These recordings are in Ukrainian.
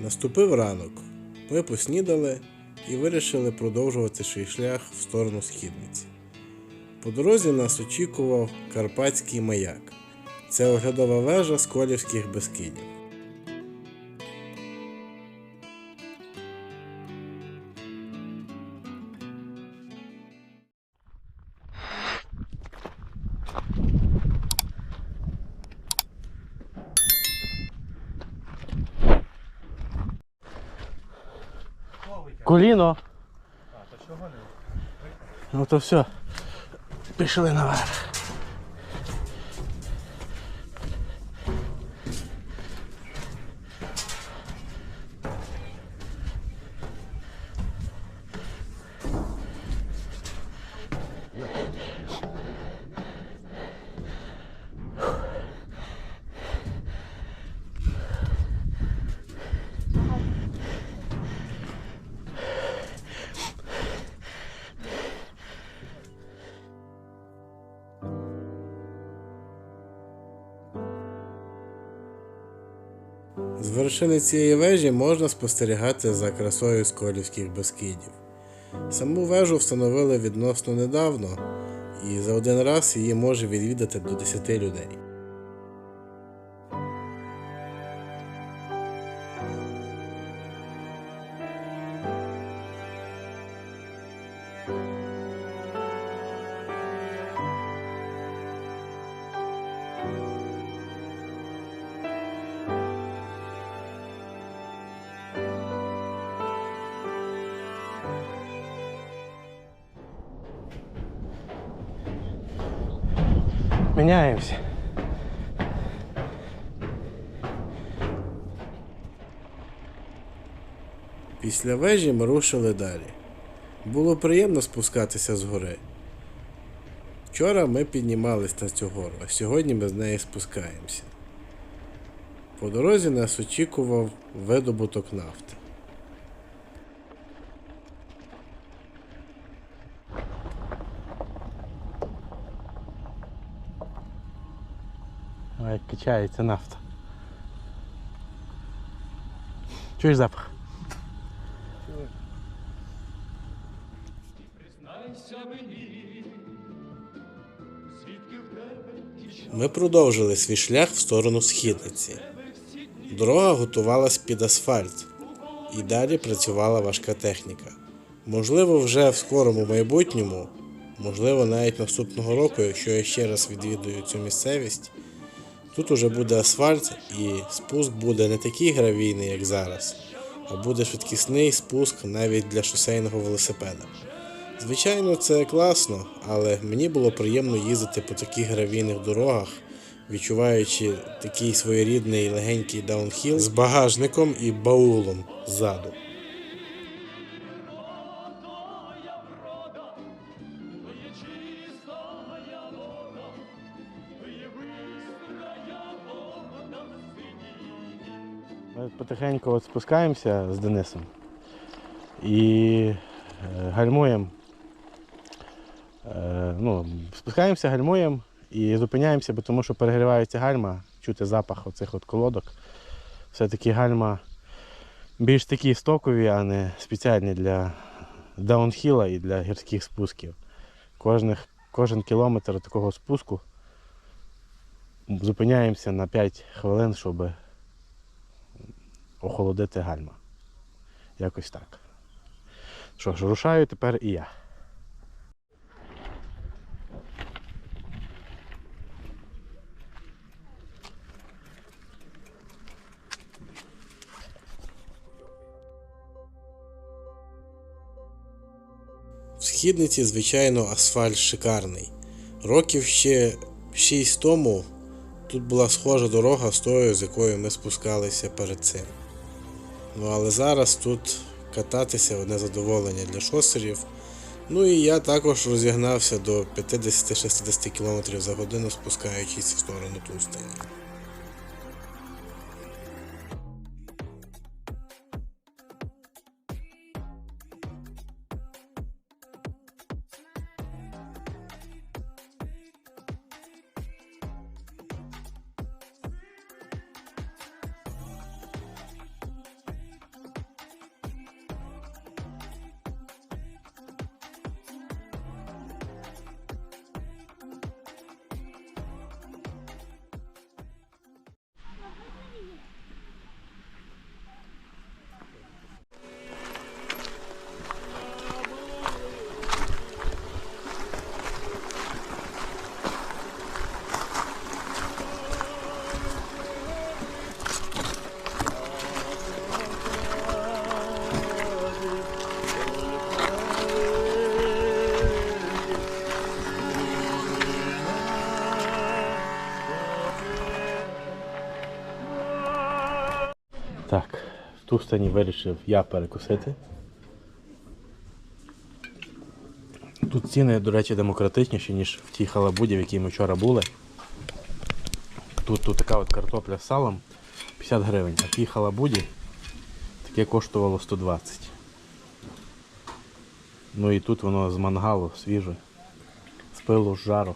Наступив ранок. Ми поснідали і вирішили продовжувати свій шлях в сторону східниці. По дорозі нас очікував Карпатський маяк. Це оглядова вежа з колівських Бескидів. Коліно. А, то чого не? Ну то все. Пішли наверх. З вершини цієї вежі можна спостерігати за красою Сколівських безкидів. Саму вежу встановили відносно недавно, і за один раз її може відвідати до 10 людей. Міняємося. Після вежі ми рушили далі. Було приємно спускатися з гори. Вчора ми піднімались на цю гору, а сьогодні ми з неї спускаємося. По дорозі нас очікував видобуток нафти. Як качається нафта. Чуєш запах? Ми продовжили свій шлях в сторону східниці. Дорога готувалась під асфальт, і далі працювала важка техніка. Можливо, вже в скорому майбутньому, можливо, навіть наступного року, якщо я ще раз відвідую цю місцевість, тут уже буде асфальт і спуск буде не такий гравійний, як зараз, а буде швидкісний спуск навіть для шосейного велосипеда. Звичайно, це класно, але мені було приємно їздити по таких гравійних дорогах, відчуваючи такий своєрідний легенький даунхіл з багажником і баулом ззаду. Ми потихеньку от спускаємося з Денисом і е, гальмуємо. Е, ну, спускаємося, гальмуємо і зупиняємося, бо тому що перегрівається гальма, чути запах оцих от колодок. Все-таки гальма більш такі стокові, а не спеціальні для даунхіла і для гірських спусків. Кожних, кожен кілометр такого спуску зупиняємося на 5 хвилин, щоб охолодити гальма. Якось так. Що ж, рушаю тепер і я. В східниці, звичайно, асфальт шикарний. Років ще 6 тому тут була схожа дорога з тою, з якою ми спускалися перед цим. Ну але зараз тут кататися одне задоволення для шосерів. Ну і я також розігнався до 50-60 км за годину, спускаючись в сторону Тустані. Так, в Тустані вирішив я перекусити. Тут ціни, до речі, демократичніші, ніж в тій халабуді, в якій ми вчора були. Тут, тут така от картопля з салом 50 гривень, а в тій халабуді таке коштувало 120. Ну і тут воно з мангалу свіже, з пилу, з жару.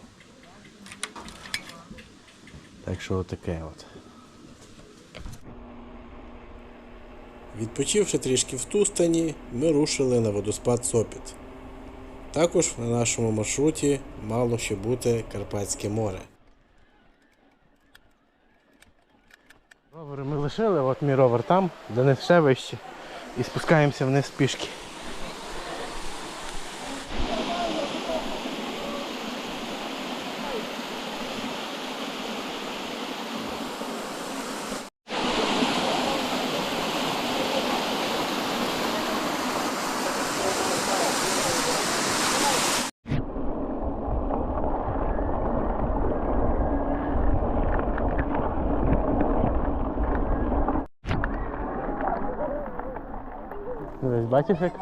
Так що таке от. Відпочивши трішки в Тустані, ми рушили на водоспад Сопіт. Також на нашому маршруті мало ще бути Карпатське море. Ровери ми лишили, от мій ровер там, де не все вище. І спускаємося вниз пішки. Дивись, бачиш, як,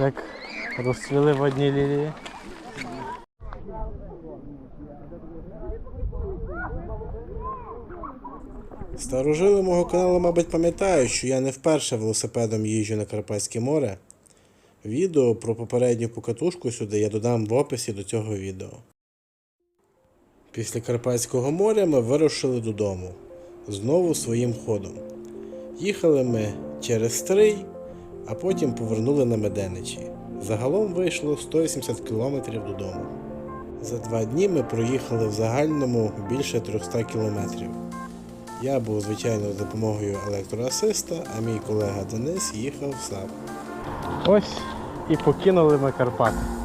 як розцвіли водні лілії? Старожили мого каналу, мабуть, пам'ятають, що я не вперше велосипедом їжджу на Карпатське море. Відео про попередню покатушку сюди я додам в описі до цього відео. Після Карпатського моря ми вирушили додому. Знову своїм ходом. Їхали ми через Стрий, а потім повернули на Меденичі. Загалом вийшло 180 км додому. За два дні ми проїхали в загальному більше 300 кілометрів. Я був, звичайно, з допомогою електроасиста, а мій колега Денис їхав сам. Ось і покинули ми Карпати.